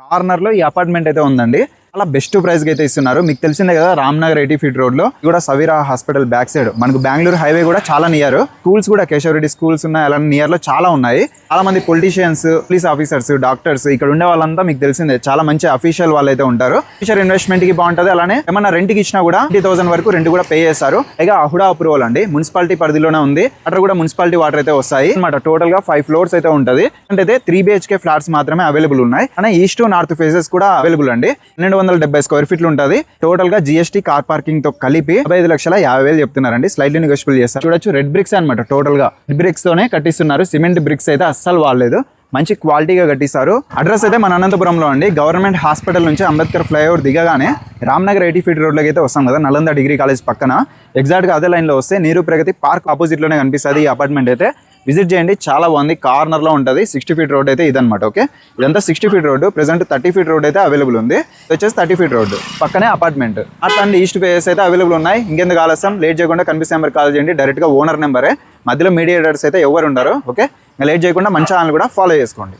కార్నర్లో ఈ అపార్ట్మెంట్ అయితే ఉందండి. చాలా బెస్ట్ ప్రైస్ అయితే ఇస్తున్నారు. మీకు తెలిసిందే కదా రామ్నగర్ ఎయిటీ ఫీట్ రోడ్లో. కూడా సవీరా హాస్పిటల్ బ్యాక్ సైడ్ మనకు బెంగళూరు హైవే కూడా చాలా నియర్ స్కూల్స్ కూడా కేశవరెడ్డి స్కూల్స్ ఉన్నాయి. అలా నియర్లో చాలా ఉన్నాయి. చాలా మంది పొలిటీషియన్స్ పోలీస్ ఆఫీసర్స్ డాక్టర్స్ ఇక్కడ ఉండే వాళ్ళంతా మీకు తెలిసిందే. చాలా మంచి అఫీషియల్ వాళ్ళు అయితే ఉంటారు. ఫ్యూచర్ ఇన్వెస్ట్మెంట్కి బాగుంటది. అలానే ఏమన్నా రెంట్కి ఇచ్చినా కూడా ట్వంటీ థౌసండ్ వరకు రెంట్ కూడా పే చేస్తారు. పైగా అహుడా అప్రూవల్ అండి. మున్సిపాలిటీ పరిధిలోనే ఉంది. అక్కడ కూడా మున్సిపాలిటీ వాటర్ అయితే వస్తాయి. అనమాట టోటల్గా ఫైవ్ ఫ్లోర్స్ అయితే ఉంటది. అంటే త్రీ బిహెచ్కే ఫ్లాట్స్ మాత్రమే అవైలబుల్ ఉన్నాయి. అనే ఈస్ట్ నార్త్ ఫేసెస్ కూడా అవైలబుల్ అండి. పన్నెండు వందల డెబ్బై స్క్వేర్ ఫీట్లు ఉంటుంది. టోటల్గా జిఎస్టీ కార్ పార్కింగ్తో కలిపి ఐదు లక్షల యాభై వేలు చెప్తున్నారండి. స్లైడ్లీ నెగోషియబుల్ చేస్తారు. చూడొచ్చు రెడ్ బ్రిక్స్ అనమాట టోటల్గా రెడ్ బ్రిక్స్ తోనే కట్టిస్తున్నారు. సిమెంట్ బ్రిక్స్ అయితే అస్సలు వాడలేదు. మంచి క్వాలిటీగా కట్టిస్తారు. అడ్రస్ అయితే మన అనంతపురంలో అండి. గవర్నమెంట్ హాస్పిటల్ నుంచి అంబేద్కర్ ఫ్లైఓవర్ దిగగానే రామ్నగర్ ఎయిటీ ఫీట్ రోడ్లోకి అయితే వస్తాం కదా నలంద డిగ్రీ కాలేజ్ పక్కన. ఎగ్జాక్ట్గా అదే లైన్లో వస్తే నీరు ప్రగతి పార్క్ ఆపోజిట్లోనే కనిపిస్తుంది ఈ అపార్ట్మెంట్ అయితే. విజిట్ చేయండి. చాలా బాగుంది. కార్నర్లో ఉంటుంది. సిక్స్టీ ఫీట్ రోడ్ అయితే ఇదనమాట ఓకే? ఇదంతా sixty feet road present thirty feet road అయితే అవైలబుల్ ఉంది. వచ్చేసి థర్టీ ఫీట్ రోడ్ పక్కనే అపార్ట్మెంట్. అట్లాంటి ఈస్ట్ ఫేస్ అయితే అవైలబుల్ ఉన్నాయి. ఇంకెందుకు ఆలస్యం? లేట్ చేయకుండా కనిపిస్తే నెంబర్ కాల్ చేయండి. డైరెక్ట్గా ఓనర్ నెంబరే. మధ్యలో మీడియేటర్స్ అయితే ఎవరు ఉండరు ఓకే? లేట్ చేయకుండా మంచి ఛానల్ కూడా ఫాలో చేసుకోండి.